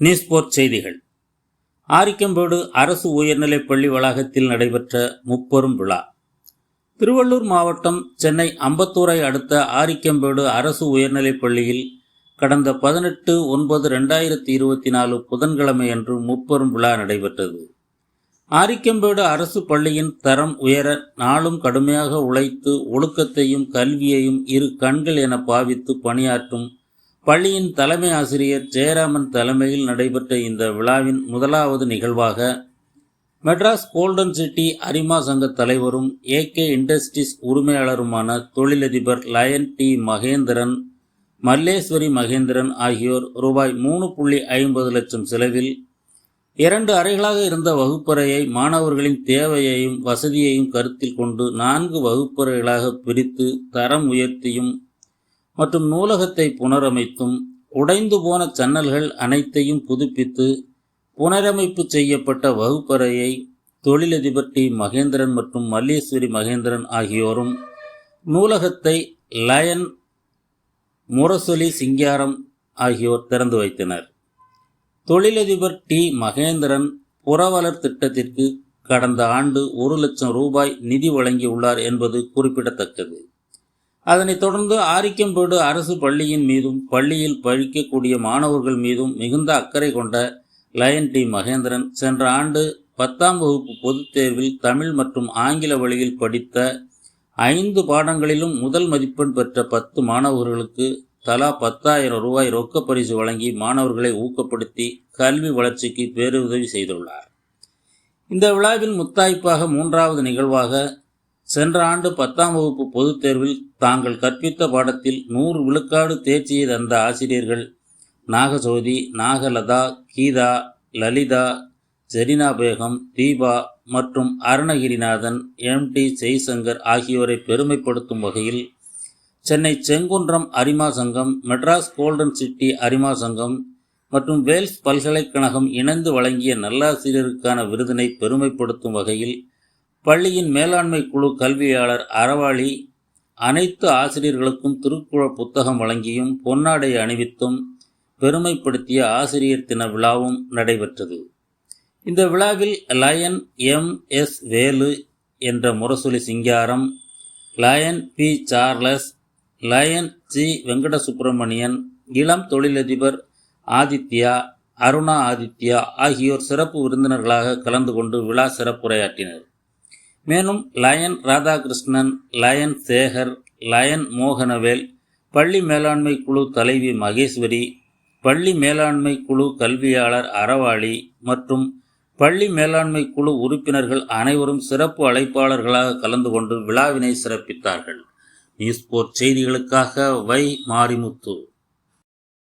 நியூஸ்போர்ட் செய்திகள். ஆரிக்கம்பேடு அரசு உயர்நிலைப் பள்ளி வளாகத்தில் நடைபெற்ற முப்பெரும் விழா. திருவள்ளூர் மாவட்டம் சென்னை அம்பத்தூரை அடுத்த ஆரிக்கம்பேடு அரசு உயர்நிலைப் பள்ளியில் கடந்த பதினெட்டு ஒன்பது ரெண்டாயிரத்தி இருபத்தி நாலு புதன்கிழமை அன்று முப்பெரும் விழா நடைபெற்றது. ஆரிக்கம்பேடு அரசு பள்ளியின் தரம் உயர நாளும் கடுமையாக உழைத்து ஒழுக்கத்தையும் கல்வியையும் இரு கண்கள் என பாவித்து பணியாற்றும் பள்ளியின் தலைமை ஆசிரியர் ஜெயராமன் தலைமையில் நடைபெற்ற இந்த விழாவின் முதலாவது நிகழ்வாக மெட்ராஸ் கோல்டன் சிட்டி அரிமா சங்க தலைவரும் ஏகே இண்டஸ்ட்ரீஸ் உரிமையாளருமான தொழிலதிபர் லயன் டி மகேந்திரன் மல்லேஸ்வரி மகேந்திரன் ஆகியோர் ரூபாய் மூணு புள்ளி ஐம்பது லட்சம் செலவில் இரண்டு அறைகளாக இருந்த வகுப்பறையை மாணவர்களின் தேவையையும் வசதியையும் கருத்தில் கொண்டு நான்கு வகுப்பறைகளாக பிரித்து தரம் உயர்த்தியும் மற்றும் நூலகத்தை புனரமைத்தும் உடைந்து போன சன்னல்கள் அனைத்தையும் புதுப்பித்து புனரமைப்பு செய்யப்பட்ட வகுப்பறையை தொழிலதிபர் டி மகேந்திரன் மற்றும் மல்லேஸ்வரி மகேந்திரன் ஆகியோரும் நூலகத்தை லயன் முரசொலி சிங்காரம் ஆகியோர் திறந்து வைத்தனர். தொழிலதிபர் டி. மகேந்திரன் புறவலர் திட்டத்திற்கு கடந்த ஆண்டு ஒரு லட்சம் ரூபாய் நிதி வழங்கியுள்ளார் என்பது குறிப்பிடத்தக்கது. அதனைத் தொடர்ந்து ஆரிக்கம்பேடு அரசு பள்ளியின் மீதும் பள்ளியில் பழிக்கக்கூடிய மாணவர்கள் மீதும் மிகுந்த அக்கறை கொண்ட லயன் டி. மகேந்திரன் சென்ற ஆண்டு பத்தாம் வகுப்பு பொதுத் தேர்வில் தமிழ் மற்றும் ஆங்கில வழியில் படித்த ஐந்து பாடங்களிலும் முதல் மதிப்பெண் பெற்ற பத்து மாணவர்களுக்கு தலா பத்தாயிரம் ரூபாய் ரொக்க பரிசு வழங்கி மாணவர்களை ஊக்கப்படுத்தி கல்வி வளர்ச்சிக்கு பேருதவி செய்துள்ளார். இந்த விழாவில் முத்தாய்ப்பாக மூன்றாவது நிகழ்வாக சென்ற ஆண்டு பத்தாம் வகுப்பு பொதுத் தேர்வில் தாங்கள் கற்பித்த பாடத்தில் நூறு விழுக்காடு தேர்ச்சியை தந்த ஆசிரியர்கள் நாகசோதி நாகலதா கீதா லலிதா ஜெரினா பேகம் தீபா மற்றும் அருணகிரிநாதன் எம். டி. ஜெய்சங்கர் ஆகியோரை பெருமைப்படுத்தும் வகையில் சென்னை செங்குன்றம் அரிமா சங்கம் மெட்ராஸ் கோல்டன் சிட்டி அரிமா சங்கம் மற்றும் வேல்ஸ் பல்கலைக்கழகம் இணைந்து வழங்கிய நல்லாசிரியருக்கான விருதினை பெருமைப்படுத்தும் வகையில் பள்ளியின் மேலாண்மை குழு கல்வியாளர் அறவாளி அனைத்து ஆசிரியர்களுக்கும் திருக்குறள் புத்தகம் வழங்கியும் பொன்னாடை அணிவித்தும் பெருமைப்படுத்திய ஆசிரியர் தின விழாவும் நடைபெற்றது. இந்த விழாவில் லயன் எம் எஸ் வேலு என்ற Murasoli Singaram lion P Charles lion G Venkata Subramanian இளம் தொழிலதிபர் ஆதித்யா அருணா ஆதித்யா ஆகியோர் சிறப்பு விருந்தினர்களாக கலந்து கொண்டு விழா சிறப்புரையாற்றினர். மேலும் lion Radhakrishnan lion Sekar lion Mohanavel பள்ளி மேலாண்மை குழு தலைவி மகேஸ்வரி பள்ளி மேலாண்மை குழு கல்வியாளர் அறவாளி மற்றும் பள்ளி மேலாண்மை குழு உறுப்பினர்கள் அனைவரும் சிறப்பு அழைப்பாளர்களாக கலந்து கொண்டு விழாவினை சிறப்பித்தார்கள். நியூஸ் போர்ட் செய்திகளுக்காக வை மாரிமுத்து.